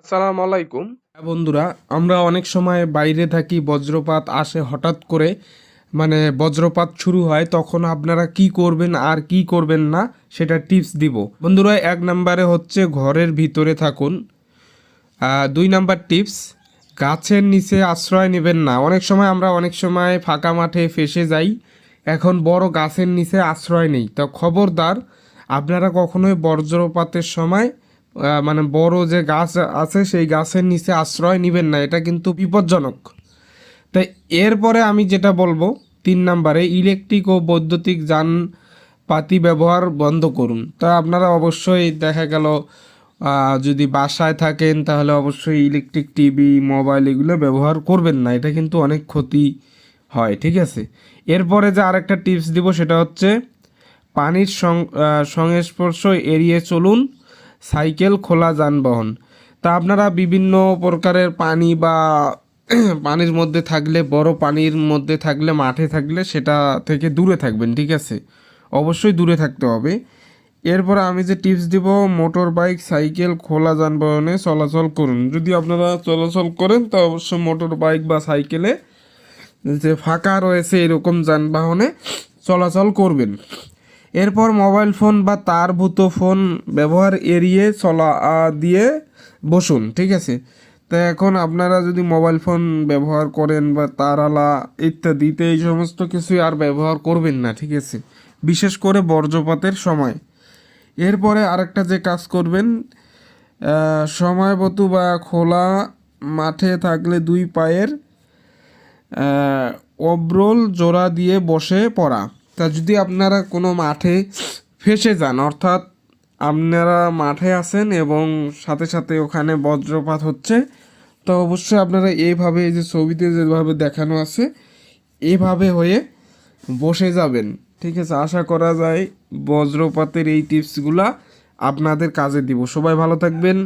আসসালামু আলাইকুম। হ্যাঁ বন্ধুরা, আমরা অনেক সময় বাইরে থাকি, বজ্রপাত আসে হঠাৎ করে মানে বজ্রপাত শুরু হয়, তখন আপনারা কি করবেন আর কি করবেন না, সেটা টিপস দিব। বন্ধুরা, এক নম্বরে হচ্ছে ঘরের ভিতরে থাকুন। দুই নাম্বার টিপস গাছের নিচে আশ্রয় নেবেন না। অনেক সময় আমরা অনেক সময় ফাঁকা মাঠে ফেসে যাই, এখন বড় গাছের নিচে আশ্রয় নেই। তো খবরদার, আপনারা কখনোই বজ্রপাতের সময় মানে বড় যে গাছ আছে, সেই গাছের নিচে আশ্রয় নেবেন না, এটা কিন্তু বিপজ্জনক। তাই এরপরে আমি যেটা বলব, তিন নাম্বারে ইলেকট্রিক ও বৈদ্যুতিক যানপাতি ব্যবহার বন্ধ করুন। তা আপনারা অবশ্যই দেখা গেল যদি বাসায় থাকেন, তাহলে অবশ্যই ইলেকট্রিক টিভি, মোবাইল এগুলো ব্যবহার করবেন না, এটা কিন্তু অনেক ক্ষতি হয়, ঠিক আছে? এরপরে যে আরেকটা টিপস দিব, সেটা হচ্ছে পানির সংস্পর্শ এড়িয়ে চলুন। সাইকেল খোলা যানবাহন। তা আপনারা বিভিন্ন প্রকারের পানি বা পানির মধ্যে থাকলে, বড় পানির মধ্যে থাকলে, মাঠে থাকলে সেটা থেকে দূরে থাকবেন, ঠিক আছে? অবশ্যই দূরে থাকতে হবে। এরপর আমি যে টিপস দিব, মোটর বাইক, সাইকেল খোলা যানবাহনে চলাচল করুন। যদি আপনারা চলাচল করেন, তা অবশ্যই মোটর বাইক বা সাইকেলে যে ফাঁকা রয়েছে এরকম যানবাহনে চলাচল করবেন। এরপর মোবাইল ফোন বা তারভূত ফোন ব্যবহার এড়িয়ে চলা দিয়ে বসুন, ঠিক আছে? তা এখন আপনারা যদি মোবাইল ফোন ব্যবহার করেন বা তারালা ইত্যাদিতে এই সমস্ত কিছুই আর ব্যবহার করবেন না, ঠিক আছে? বিশেষ করে বর্জ্যপাতের সময়। এরপরে আরেকটা যে কাজ করবেন সময়বতু বা খোলা মাঠে থাকলে দুই পায়ের অব্রল জোড়া দিয়ে বসে পড়া। তা যদি আপনারা কোনো মাঠে ফেসে যান, অর্থাৎ আপনারা মাঠে আছেন এবং সাথে সাথে ওখানে বজ্রপাত হচ্ছে, তো অবশ্যই আপনারা এইভাবে এই যে ছবিতে যেভাবে দেখানো আছে এভাবে হয়ে বসে যাবেন। ঠিক আছে, আশা করা যায় বজ্রপাতের এই টিপসগুলা আপনাদের কাজে দিব। সবাই ভালো থাকবেন।